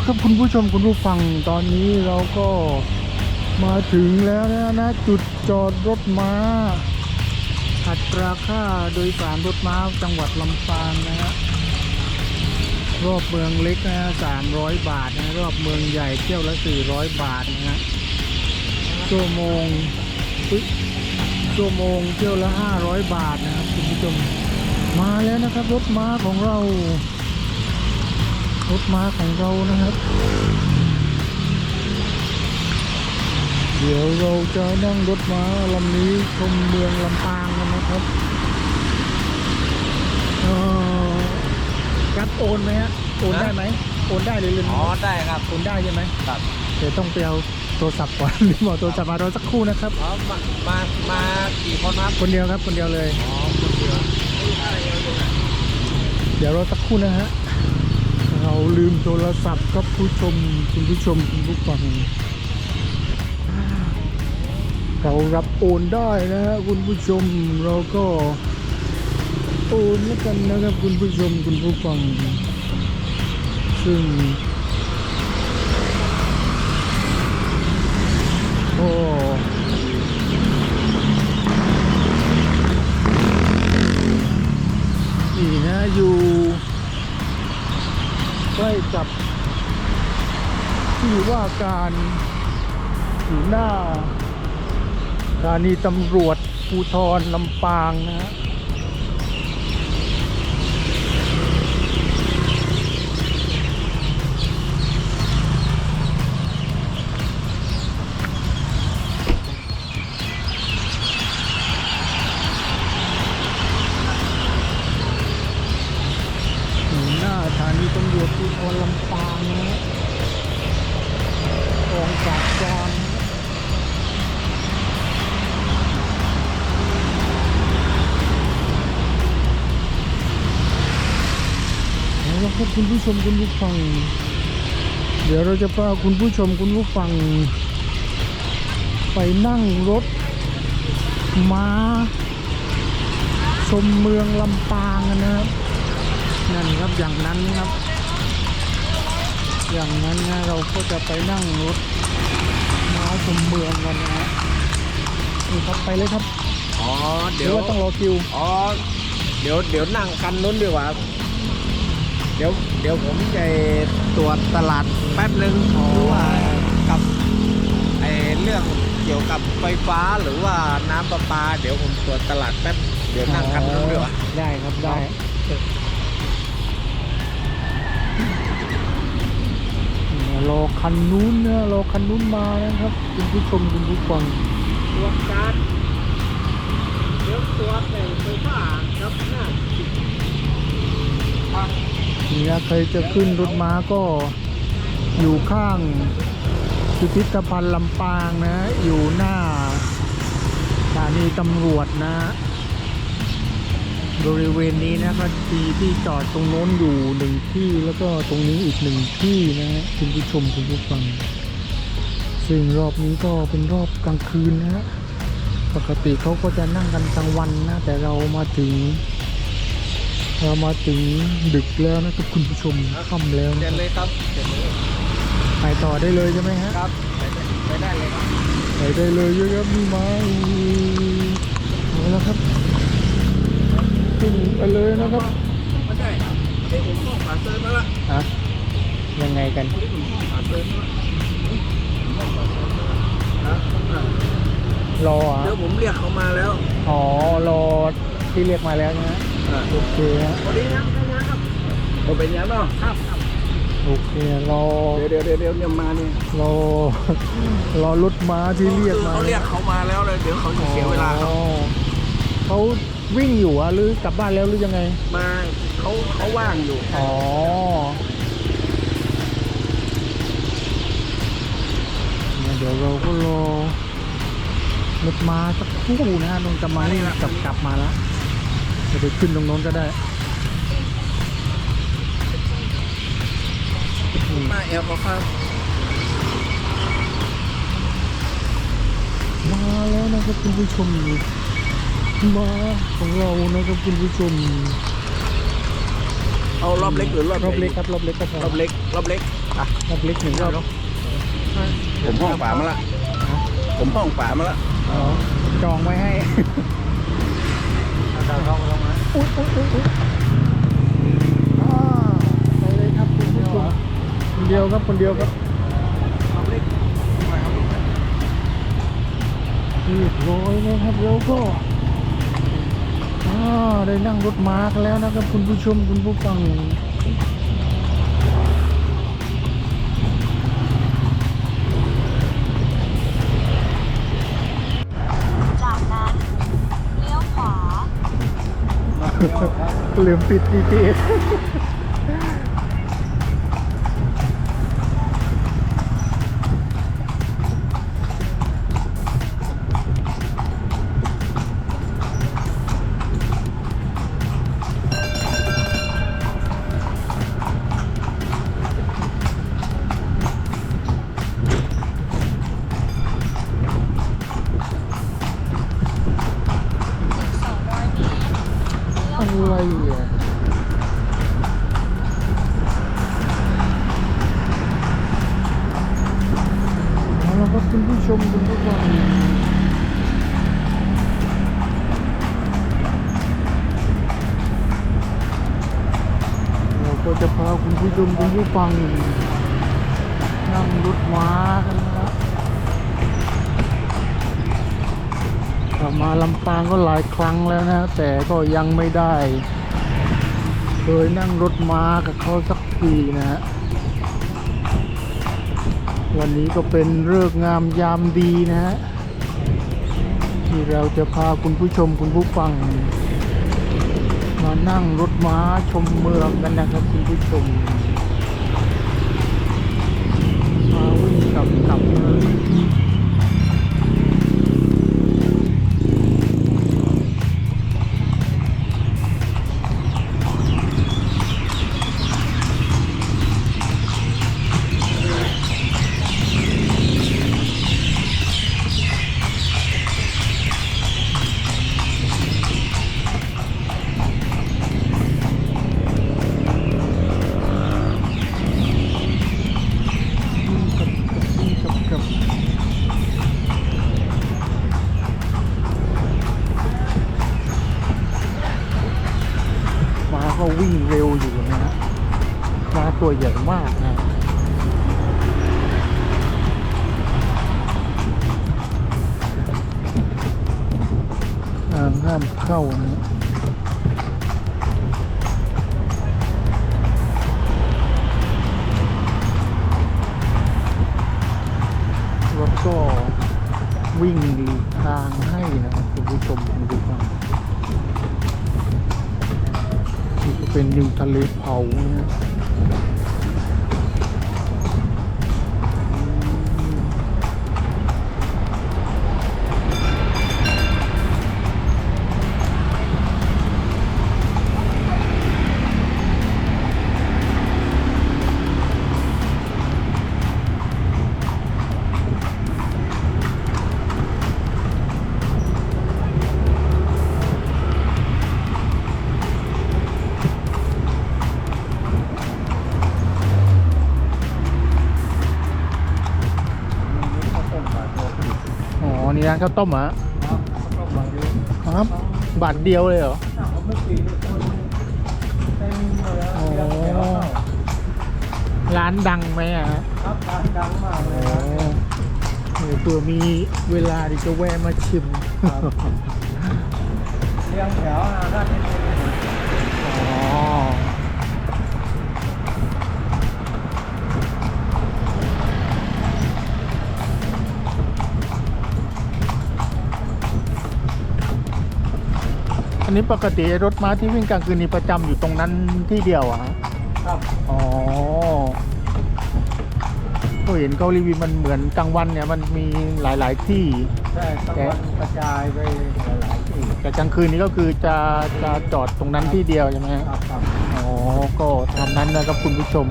ล้วครับคุณผู้ชมคุณผู้ฟังตอนนี้เราก็มาถึงแล้วนะนะจุดจอดรถม้าอัตราค่าโดยสารรถม้าจังหวัดลำปางนะฮะรอบเมืองเล็กนะฮะสามร้อยบาทนะรอบเมืองใหญ่เที่ยวละสี่ร้อยบาทนะฮะชั่วโมงชั่วโมงเที่ยวละห้าร้อยบาทนะครับคุณผู้ชมมาแล้วนะครับรถม้าของเรา รถม้าของเรานะครับ เดี๋ยวเราจะนั่งรถม้าลำนี้ชมเมืองลำปางกันนะครับเอ่อกัดโอนไหมฮะโอนได้ไหมโอนได้เลยเลยอ๋อได้ครับโอนได้ใช่ไหมครับเดี๋ยวต้องไปเอาโทรศัพท์ก่อนรีบเอาโทรศัพท์มารอสักครู่นะครับอ๋อมามามากี่คนครับคนเดียวครับคนเดียวเลยอ๋อคนเดียวเดี๋ยวรอสักครู่นะฮะเรา ลืมโทรศัพท์ครับผู้ชมคุณผู้ชมคุณผู้ฟัง เรารับโอนได้นะฮะคุณผู้ชมเราก็โอนแล้วกันนะครับคุณผู้ชมคุณผู้ฟัง ซึ่งโอ้นี่นะอยู่ ล้กับที่ว่าการอยู่หน้าสถานีตำรวจภูทรลำปางนะฮะ ครับคุณผู้ชมคุณผู้ฟัง เดี๋ยวเราจะพาคุณผู้ชมคุณผู้ฟัง ไปนั่งรถม้า ชมเมืองลำปางกันนะครับนั่นครับอย่างนั้นครับ อย่างนั้นนะเราก็จะไปนั่งรถม้าชมเมืองกันนะฮะนี่ครับไปเลยครับอ๋อเดี๋เดี๋ยยววว่าต้องรอคิว อ๋อ เดี๋ยวเดี๋ยวนั่งกันนู้นดีกว่าครับเดี๋ยวเดี๋ยวผมจะตรวจตลาดแป๊บนึงอ๋อหรือว่ากับไอเรื่องเกี่ยวกับไฟฟ้าหรือว่าน้ำประปา เดี๋ยวผมตรวจตลาดแป๊บเดี๋ยวนั่งกันนู้นดีกว่าได้ครับได้รอคันนู้นนะรอคันนู้นมานะครับคุณผู้ชมคุณผู้ฟังตรวจการเดี๋ยวตรวจแต่ไฟฟ้าครับหน้า นี่นะใครจะขึ้นรถม้าก็อยู่ข้างพิพิธภัณฑ์ลำปางนะ อยู่หน้าสถานีตำรวจนะ บริเวณนี้นะก็มีที่จอดตรงโน้นอยู่หนึ่งที่แล้วก็ตรงนี้อีกหนึ่งที่นะคุณผู้ชมคุณผู้ฟัง ซึ่งรอบนี้ก็เป็นรอบกลางคืนนะปกติเขาก็จะนั่งกันกลางวันนะ แต่เรามาถึง เรามาถึงดึกแล้วนะครับคุณผู้ชมค่ำแล้วเดินะนเลยครับเดินเลยไปต่อได้เลยใช่ไหมฮะครับไปได้ไปได้เลยครับไปได้เลยเยอะครับมีไม้เอาแล้วครับขึ้นไปเลยนะครับไม่ใช่เดี๋ยวผมต้องผ่านเซิร์ฟมาละฮะยังไงกันนี่ผมต้องผ่านเซิร์ฟมาละนะรออะเดี๋ยวผมเรียกเขามาแล้ว อ๋อรอที่เรียกมาแล้วนะฮะ โอเคฮะสวัสดีครับครับผมเป็นยังเนาะครับโอเครอเดี๋ยวเดี๋ยวเดี๋ยวเดี๋ยวเนี่ยมาเนี่ยรอรอรถม้าที่เรียกมาเขาเรียกเขามาแล้วเลยเดี๋ยวเขาจะเสียเวลาเขาอ๋อเขาวิ่งอยู่อะหรือกลับบ้านแล้วหรือยังไงมาเขาเขาว่างอยู่อ๋อเนี่ยเดี๋ยวเราก็รอรถมาสักครู่นะฮะนนจะมานี่กลับกลับมาแล้ว จะไปขึ้นตรงโน้นก็ได้มาเอลเขาครับมาแล้วนะครับคุณผู้ชมมาของเรานะครับคุณผู้ชม เอารอบเล็กหรือรอบรอบเล็กครับรอบเล็กก็พอรอบเล็กรอบเล็กอะรอบเล็กหนึ่งรอบผมห้องฝามาละผมห้องฝามาละอ๋อจองไว้ให้ดาว อุ๊ยอุ๊ยอุ๊ยอุ๊ยอ่าไปเลยครับคุณผู้ชมคนเดียวครับคนเดียวครับรอบเล็กเรียบร้อยนะครับแล้วก็อ่าได้นั่งรถม้ากันแล้วนะครับคุณผู้ชมคุณผู้ฟัง ลืมปิด GPS ฟังนั่งรถม้ากันนะครับกลับมาลำปางก็หลายครั้งแล้วนะ แต่ก็ยังไม่ได้ เคยนั่งรถม้ากับเขาสักทีนะฮะวันนี้ก็เป็นเลิกษ์งามยามดีนะฮะที่เราจะพาคุณผู้ชมคุณผู้ฟัง มานั่งรถม้าชมเมืองกันนะครับคุณผู้ชม ตัวใหญ่มากนะห้ามห้ามเข้านะรถก็วิ่งหลีทางให้นะครับคุณผู้ชมคุณผู้ฟังนี่ก็เป็นนิวทะเลเผานะ ข้าวต้มเหรอฮะครับบาทเดียวเลยเหรออ๋อร้านดังไหมอะฮะครับดังมากเลอ๋ยอเดี๋ยวเผื่อมีเวลาดิจะแวะมาชิมเรียงแถวนะด้านนี้ อันนี้ปกติรถม้าที่วิ่งกลางคืนนี่ประจำอยู่ตรงนั้นที่เดียวอะฮะครับอ๋อก็เห็นเขารีวิวมันเหมือนกลางวันเนี่ยมันมีหลาย ๆ ที่ ใช่ตะวันกระจายไปหลายๆที่แต่กลางคืนนี้ก็คือจะจะจอดตรงนั้นที่เดียวใช่ไหมฮะ ครับครับอ๋อ ก็ทำนั้นนะครับคุณผู้ชม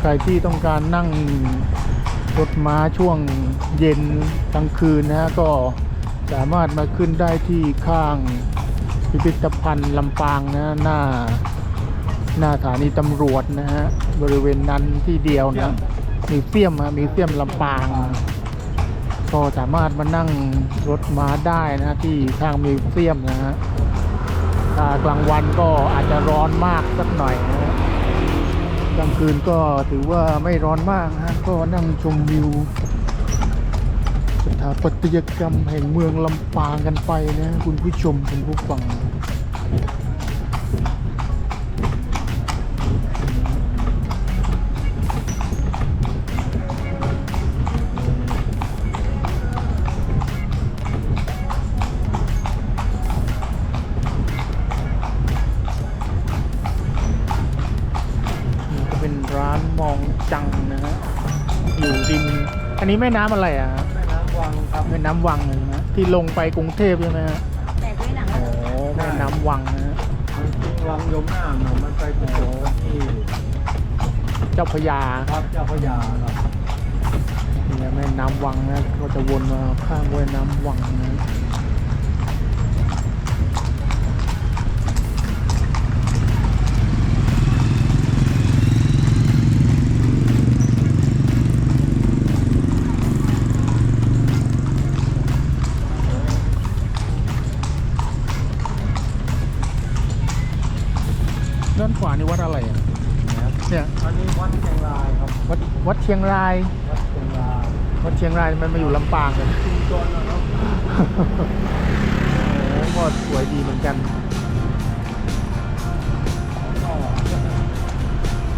ใครที่ต้องการนั่งรถม้าช่วงเย็นกลางคืนนะฮะก็สามารถมาขึ้นได้ที่ข้าง พิพิธภัณฑ์ลำปางนะหน้า หน้าสถานีตำรวจนะฮะบริเวณนั้นที่เดียวนะมิวเซียมฮะมิวเซียมลำปางก็สามารถมานั่งรถม้าได้นะ ที่ข้างมิวเซียมนะฮะถ้ากลางวันก็อาจจะร้อนมากสักหน่อยนะฮะกลางคืนก็ถือว่าไม่ร้อนมากฮะก็นั่งชมวิว สถาปัตยกรรมแห่งเมืองลำปางกันไปนะคุณผู้ชมคุณผู้ฟังนี่ก็เป็นร้านมองจังนะฮะอยู่ริม อันนี้แม่น้ำอะไรอะ แม่น้ำวังครับแม่น้ำวังเลยนะที่ลงไปกรุงเทพใช่ไหมฮะแต่ด้วยหนังโอ้แม่น้ำวังนะฮะมันจริงวังยมหน้าเนาะมันไปโผล่ที่เจ้าพระยาครับเจ้าพระยาครับเนี่ยแม่น้ำวังนะก็จะวนมาข้างแม่น้ำวังนะ ชียงรายวัดเชียงรายวัดเชียงรายมันมาอยู่ลำปางกันชุมชนนะครับโอ้ก็สวยดีเหมือนกันก็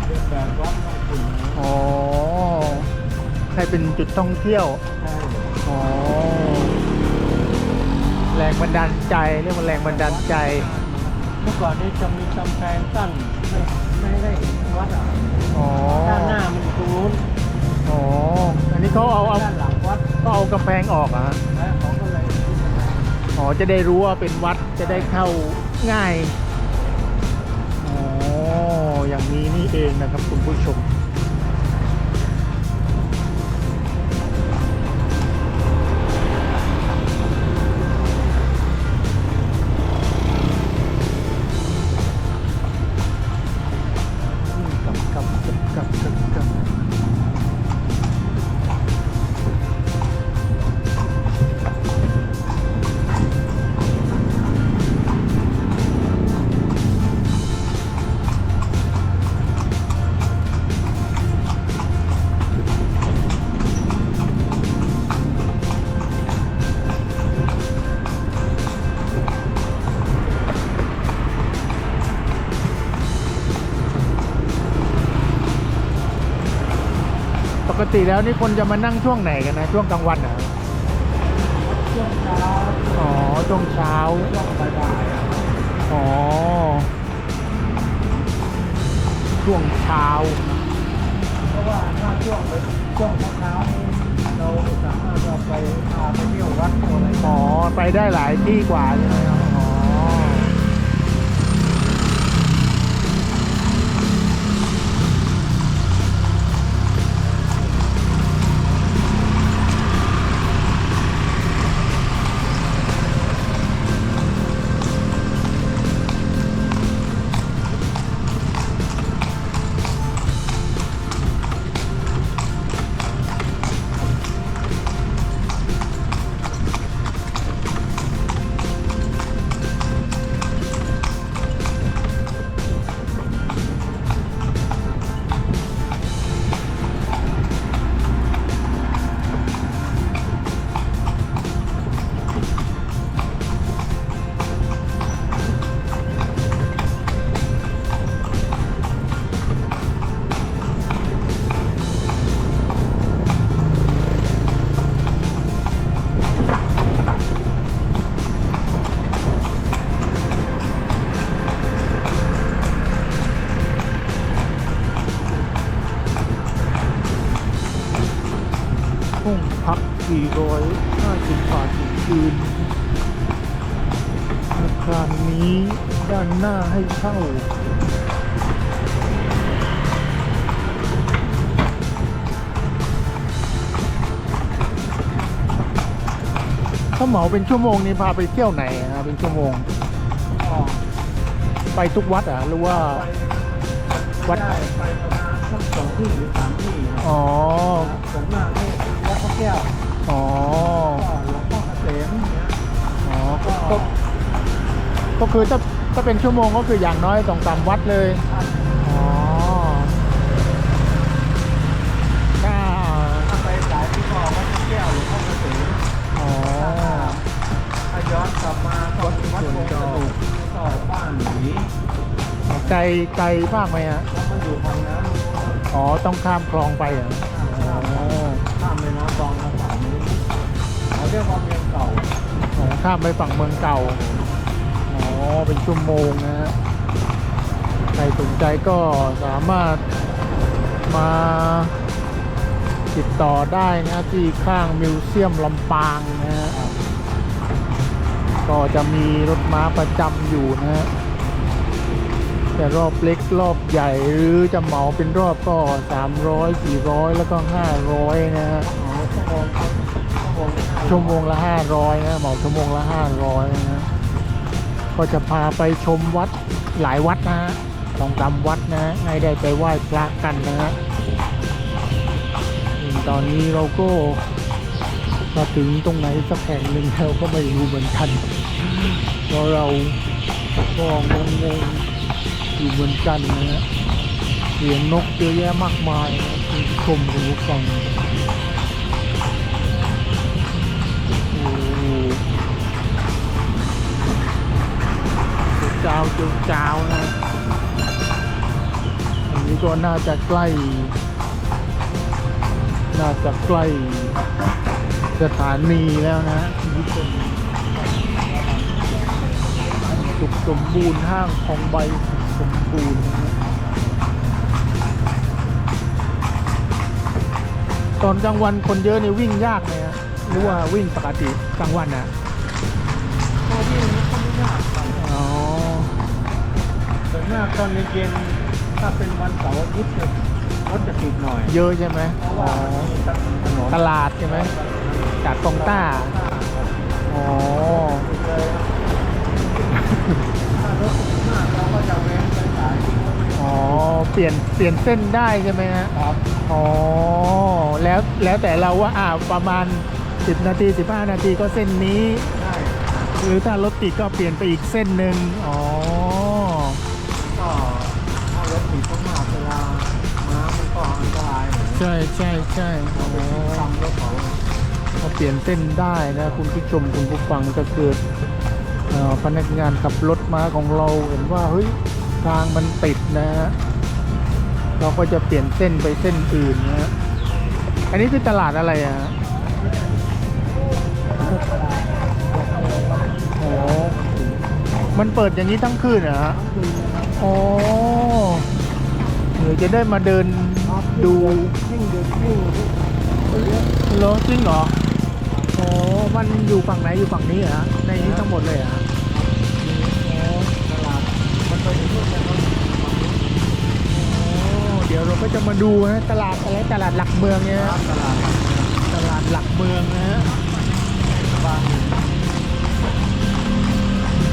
เรียนแบบวัดต้องคุณอ๋อให้เป็นจุดท่องเที่ยวใช่อ๋อแรงบันดาลใจเรียกว่าแรงบันดาลใจเมื่อก่อนนี้จะมีกำแพงตั้นไม่ไม่ได้วัดอะอ๋อด้านหน้า ก็เขาเอาเอาด้านหลังวัดก็เอากำแพงออกอะฮะและเขาก็เลยอ๋อจะได้รู้ว่าเป็นวัดจะได้เข้าง่ายอ๋ออย่างนี้นี่เองนะครับคุณผู้ชม ติแล้วนี่คนจะมานั่งช่วงไหนกันนะ ช่วงกลางวันเหรอช่วงเช้าอ๋อช่วงเช้าช่วงบ่ายๆอะอ๋อช่วงเช้าเพราะว่าถ้าช่วงช่วงเช้าๆนี้เราสามารถเราไปพาไปเที่ยววัดเที่ยวอะไรอ๋อไปได้หลายที่กว่าใช่ไหมครับ หน้าให้เช่าถ้าเหมาเป็นชั่วโมงนี้พาไปเที่ยวไหนอะเป็นชั่วโมงก็ไปทุกวัดอะหรือว่าไปวัดได้ไปประมาณสักสองที่หรือสามที่นะอ๋อผมมากนี่วัดพระแก้วอ๋อก็หลวงพ่อเกษมเนี่ยอ๋อก็ก็ก็คือถ้า ถ้าเป็นชั่วโมงก็คืออย่างน้อยสองสามวัดเลยอ๋อถ้าถ้าไปสายที่ก็วัดพระแก้วหลวงพ่อเกษมอ๋อถ้าย้อนกลับมาก็วัดโพธิ์กระดูกก็บ้านหนีไกลไกลมากไหมฮะแล้วมันอยู่ฝั่งนั้นอ๋อต้องข้ามคลองไปเหรออ๋อข้ามเลยนะคลองทางฝั่งนี้เขาเรียกว่าเมืองเก่าข้ามไปฝั่งเมืองเก่า เป็นชั่วโมงนะฮะใครสนใจก็สามารถมาติดต่อได้นะที่ข้างมิวเซียมลำปางนะฮะก็จะมีรถม้าประจำอยู่นะฮะแต่รอบเล็กรอบใหญ่หรือจะเหมาเป็นรอบก็ 300 400 แล้วก็ 500 นะฮะชั่วโมงครับชั่วโมงที่ห้าชั่วโมงละ 500 นะเหมาชั่วโมงละ 500 นะฮะ ก็จะพาไปชมวัดหลายวัดนะฮะสองสามวัดนะให้ได้ไปไหว้พระกันนะฮะตอนนี้เราก็มาถึงตรงไหนสักแห่งหนึ่งเราก็ไม่รู้เหมือนกันเพราะเราก็งงงๆอยู่เหมือนกันนะฮะเสียงนกเยอะแยะมากมายชมคุณผู้ฟัง จ้าเจ้านะอันนี้ก็น่าจะใกล้ น่าจะใกล้สถานีแล้วนะคุณผู้ชมสุขสมบูรณ์ห้างของใบสุขสมบูรณ์ตอนกลางวันคนเยอะนี่วิ่งยากไหมฮะหรือว่าวิ่งปกติกลางวันอะ มากตอนเย็นๆถ้าเป็นวันเสาร์อาทิตย์เนี่ยรถจะติดหน่อยเยอะใช่ไหมเพราะอ๋อว่ามันมีถนนตลาดใช่ไหมจากตรงต้าอ๋อเลยถ้ารถติดมากเราก็จะเว้นไปสายที่เขาไม่อ๋อเปลี่ยนเปลี่ยนเส้นได้ใช่ไหมฮะครับอ๋อ แล้วแล้วแต่เราว่าอ่าประมาณ 10 นาที 15 นาทีก็เส้นนี้ใช่หรือถ้ารถติดก็เปลี่ยนไปอีกเส้นหนึ่งอ๋อ ใช่ใช่ใช่เราอ๋ไปติดอตามรถเขาก็เปลี่ยนเส้นได้นะคุณผู้ชมคุณผู้ฟังถ้าเกิดเอ่อพนักงานขับรถมาของเราเห็นว่าเฮ้ยทางมันติดนะฮะเราก็จะเปลี่ยนเส้นไปเส้นอื่นนะฮะอันนี้คือตลาดอะไรอะฮะอ๋อมันเปิดอย่างนี้ทั้งคืนเหรอฮะอ๋อเดี๋ยวจะได้มาเดิน ดูยิ่งเดินยิ่งเหรอจริงเหรออ๋อมันอยู่ฝั่งไหนอยู่ฝั่งนี้เหรอในนี้ทั้งหมดเลยเหรอฮะอ๋อตลาดมันไปที่นู่นแล้วก็อ๋อเดี๋ยวเราก็จะมาดูนะตลาดอะไรตลาดหลักเมืองเนี่ยตลาดตลาดหลักเมืองนะฮะ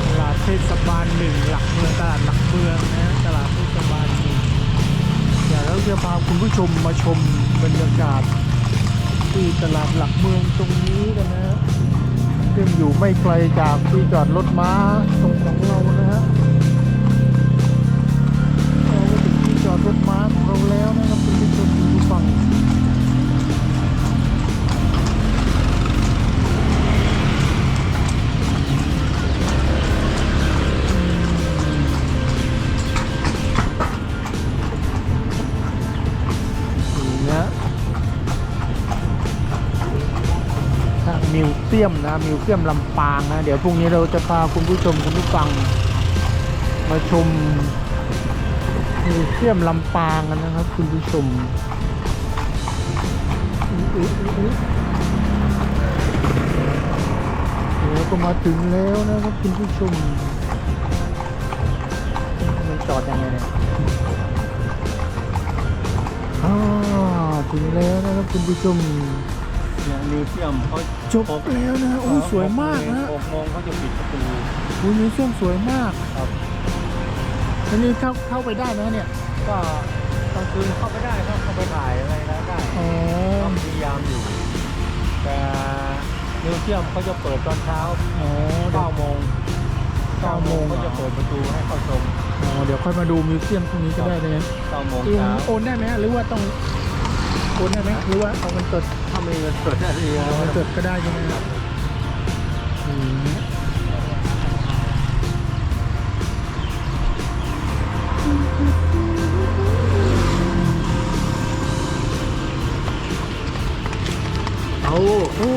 ตลาดเทศบาลหนึ่งหลักเมืองตลาดหลักเมืองนะ เดี๋ยวเราจะพาคุณผู้ชมมาชมบรรยากาศ ที่ตลาดหลักเมืองตรงนี้กันนะฮะซึ่งอยู่ไม่ไกลจากที่จอดรถม้าตรงของเรานะ ซียมนะมิวเซียมลำปางนะ เดี๋ยวพรุ่งนี้เราจะพาคุณผู้ชมคุณผู้ฟัง มาชมมิวเซียมลำปางกันนะครับ คุณผู้ชมเดี๋ยวก็มาถึงแล้วนะครับคุณผู้ชมมันจอดยังไงเนี่ยอ่าถึงแล้วนะครับคุณผู้ชม นี่ยมิวเซียมเขาจบแล้วนะโอ้ยสวยมากนะหกโมงเขาจะปิดประตูโอ้ยมิวเซียมสวยมากครับอันนี้เข้าเข้าไปได้ไหมเนี่ยก็กลางคืนเข้าไปได้ครับเข้าไปถ่ายอะไรแล้วได้อ๋อก็พยายามอยู่ แต่มิวเซียมเขาจะเปิดตอนเช้าอ๋อเดี๋ยว9โมงเก้าโมงเขาจะเปิดประตูให้เข้าชมอ๋อเดี๋ยวค่อยมาดูมิวเซียมพรุ่งนี้ก็ได้เลยงั้น9โมงลุงเช้าโอนได้ไหมฮะหรือว่าต้องโอนได้ไหมหรือว่าเอาเงินสดถ้า มีเงินสดได้ดีเอาเงินสดก็ได้ใช่ไหมครับอืมเอาโอ้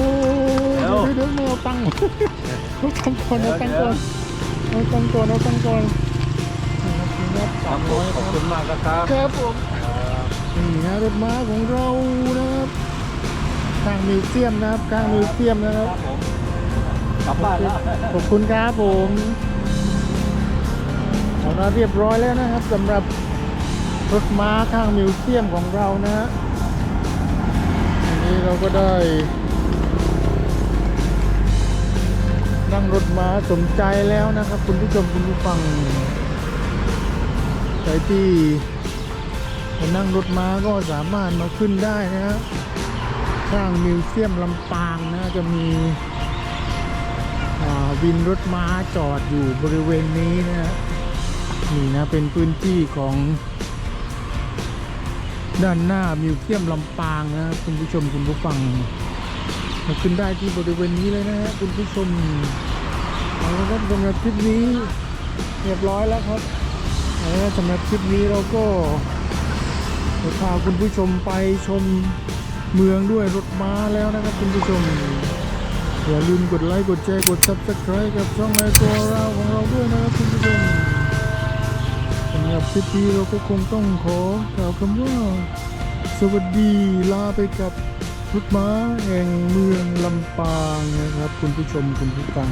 เดี๋ยวเดี๋ยวเอาตังค์เอาตังค์ก่อนเอาตังค์ก่อนเอาตังค์ก่อนเอาตังค์ก่อนครับผมขอบคุณมากนะครับ ครับผมนี่นะรถม้าของเรานะครับ ข้างมิวเซียมนะครับข้างมิวเซียมนะครับผมกลับบ้านแล้วขอบคุณครับผมเอาละเรียบร้อยแล้วนะครับสำหรับรถม้าข้างมิวเซียมของเรานะฮะทีนี้เราก็ได้ นั่งรถม้าสมใจแล้วนะครับ คุณผู้ชมคุณผู้ฟังใครที่จะนั่งรถม้าก็สามารถมาขึ้นได้นะฮะ ข้างมิวเซียมลำปางนะจะมีวินรถม้าจอดอยู่บริเวณนี้นะฮะนี่นะเป็นพื้นที่ของ ด้านหน้ามิวเซียมลำปางนะคุณผู้ชมคุณผู้ฟังมาขึ้นได้ที่บริเวณนี้เลยนะฮะคุณผู้ชมเอาละครับสำหรับคลิปนี้เรียบร้อยแล้วครับเอาละสำหรับคลิปนี้เราก็จะพาคุณผู้ชมไปชม เมืองด้วยรถม้าแล้วนะครับคุณผู้ชม อย่าลืมกดไลค์กดแชร์กด subscribe กับช่องไอตัวเราของเราด้วยนะครับคุณผู้ชมสำหรับคลิปนี้เราก็คงต้องขอกล่าวคำว่า สวัสดีลาไปกับรถม้าแห่งเมืองลำปางนะครับ คุณผู้ชมคุณผู้ฟัง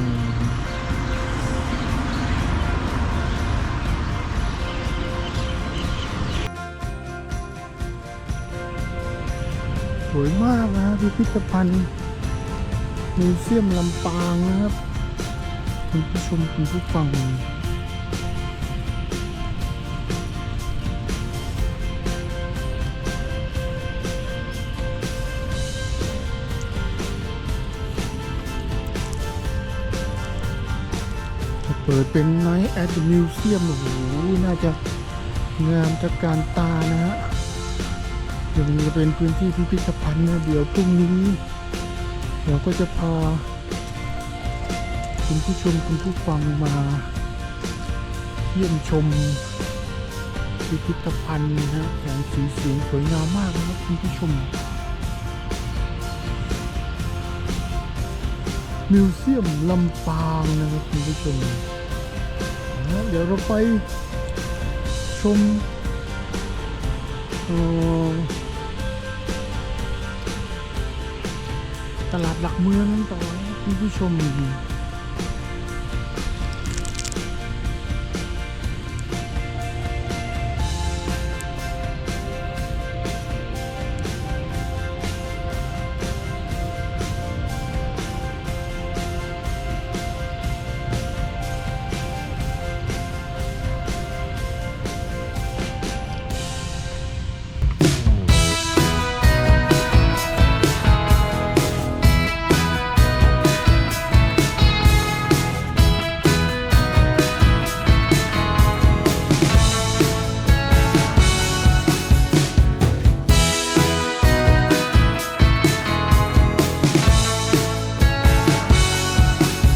วยมากนะพิพิธภัณฑ์มิวเซียมลำปางนะครับคุณผู้ชมคุณผู้ฟังเปิดเป็นไนท์แอดมิวเซียมโอ้โหน่าจะงามตระการตานะฮะ เดี๋ยวนี้จะเป็นพื้นที่พิพิธภัณฑ์นะเดี๋ยวพรุ่งนี้เราก็จะพาคุณผู้ชมคุณผู้ฟังมาเยี่ยมชมพิพิธภัณฑ์นะฮะแสงสีเสียงสวยงามมากนะครับคุณผู้ชม มิวเซียมลำปางนะครับคุณผู้ชมนะเดี๋ยวเราไปชมเอ่อ ตลาดหลักเมืองกันต่อนะคุณผู้ชม